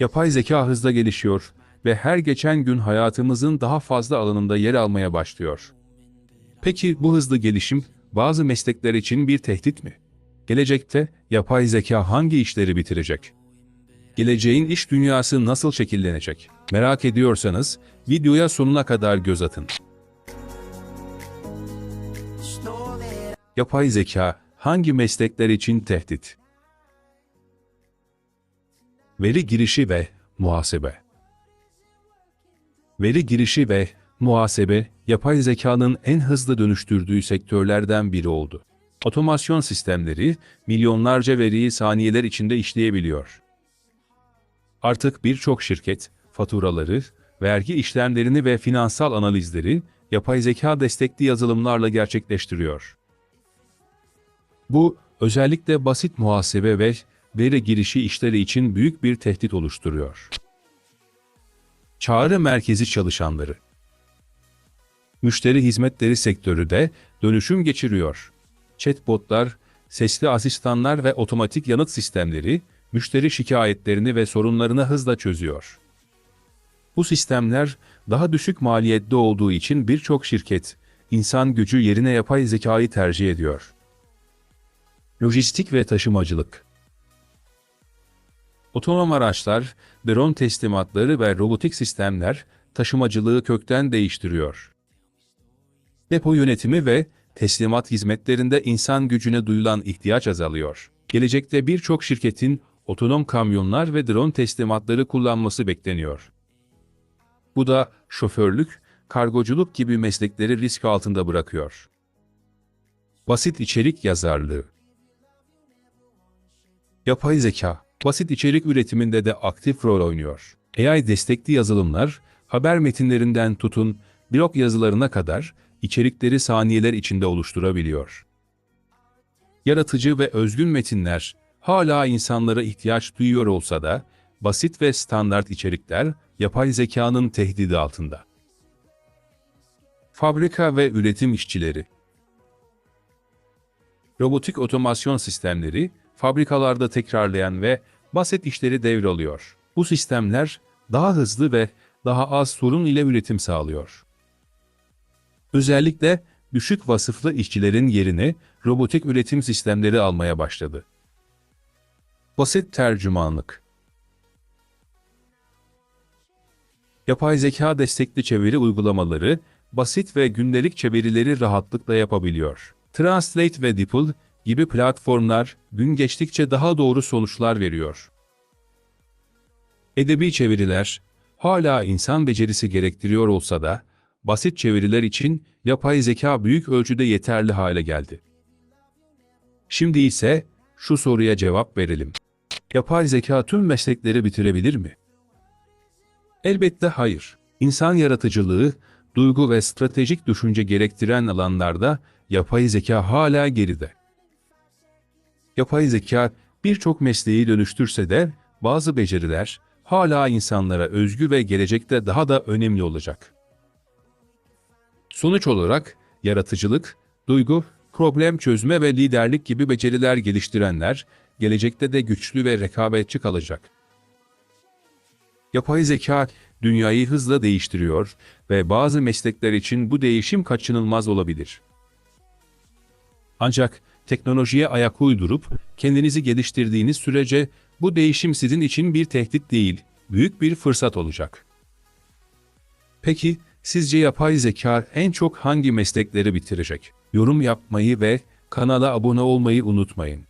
Yapay zeka hızla gelişiyor ve her geçen gün hayatımızın daha fazla alanında yer almaya başlıyor. Peki bu hızlı gelişim bazı meslekler için bir tehdit mi? Gelecekte yapay zeka hangi işleri bitirecek? Geleceğin iş dünyası nasıl şekillenecek? Merak ediyorsanız videoya sonuna kadar göz atın. Yapay zeka hangi meslekler için tehdit? Veri girişi ve muhasebe. Veri girişi ve muhasebe, yapay zekanın en hızlı dönüştürdüğü sektörlerden biri oldu. Otomasyon sistemleri milyonlarca veriyi saniyeler içinde işleyebiliyor. Artık birçok şirket faturaları, vergi işlemlerini ve finansal analizleri yapay zeka destekli yazılımlarla gerçekleştiriyor. Bu özellikle basit muhasebe ve veri girişi işleri için büyük bir tehdit oluşturuyor. Çağrı merkezi çalışanları Müşteri hizmetleri sektörü de dönüşüm geçiriyor. Chatbotlar, sesli asistanlar ve otomatik yanıt sistemleri müşteri şikayetlerini ve sorunlarını hızla çözüyor. Bu sistemler daha düşük maliyetli olduğu için birçok şirket insan gücü yerine yapay zekayı tercih ediyor. Lojistik ve taşımacılık Otonom araçlar, drone teslimatları ve robotik sistemler taşımacılığı kökten değiştiriyor. Depo yönetimi ve teslimat hizmetlerinde insan gücüne duyulan ihtiyaç azalıyor. Gelecekte birçok şirketin otonom kamyonlar ve drone teslimatları kullanması bekleniyor. Bu da şoförlük, kargoculuk gibi meslekleri risk altında bırakıyor. Basit içerik yazarlığı Yapay zeka, basit içerik üretiminde de aktif rol oynuyor. AI destekli yazılımlar, haber metinlerinden tutun, blog yazılarına kadar içerikleri saniyeler içinde oluşturabiliyor. Yaratıcı ve özgün metinler hala insanlara ihtiyaç duyuyor olsa da, basit ve standart içerikler yapay zekanın tehdidi altında. Fabrika ve üretim işçileri Robotik otomasyon sistemleri, fabrikalarda tekrarlayan ve basit işleri devralıyor. Bu sistemler daha hızlı ve daha az sorun ile üretim sağlıyor. Özellikle düşük vasıflı işçilerin yerini robotik üretim sistemleri almaya başladı. Basit tercümanlık Yapay zeka destekli çeviri uygulamaları, basit ve gündelik çevirileri rahatlıkla yapabiliyor. Translate ve DeepL gibi platformlar gün geçtikçe daha doğru sonuçlar veriyor. Edebi çeviriler hala insan becerisi gerektiriyor olsa da basit çeviriler için yapay zeka büyük ölçüde yeterli hale geldi. Şimdi ise şu soruya cevap verelim. Yapay zeka tüm meslekleri bitirebilir mi? Elbette hayır. İnsan yaratıcılığı, duygu ve stratejik düşünce gerektiren alanlarda yapay zeka hala geride. Yapay zeka birçok mesleği dönüştürse de bazı beceriler hala insanlara özgü ve gelecekte daha da önemli olacak. Sonuç olarak yaratıcılık, duygu, problem çözme ve liderlik gibi beceriler geliştirenler gelecekte de güçlü ve rekabetçi kalacak. Yapay zeka dünyayı hızla değiştiriyor ve bazı meslekler için bu değişim kaçınılmaz olabilir. Ancak teknolojiye ayak uydurup kendinizi geliştirdiğiniz sürece bu değişim sizin için bir tehdit değil, büyük bir fırsat olacak. Peki sizce yapay zeka en çok hangi meslekleri bitirecek? Yorum yapmayı ve kanala abone olmayı unutmayın.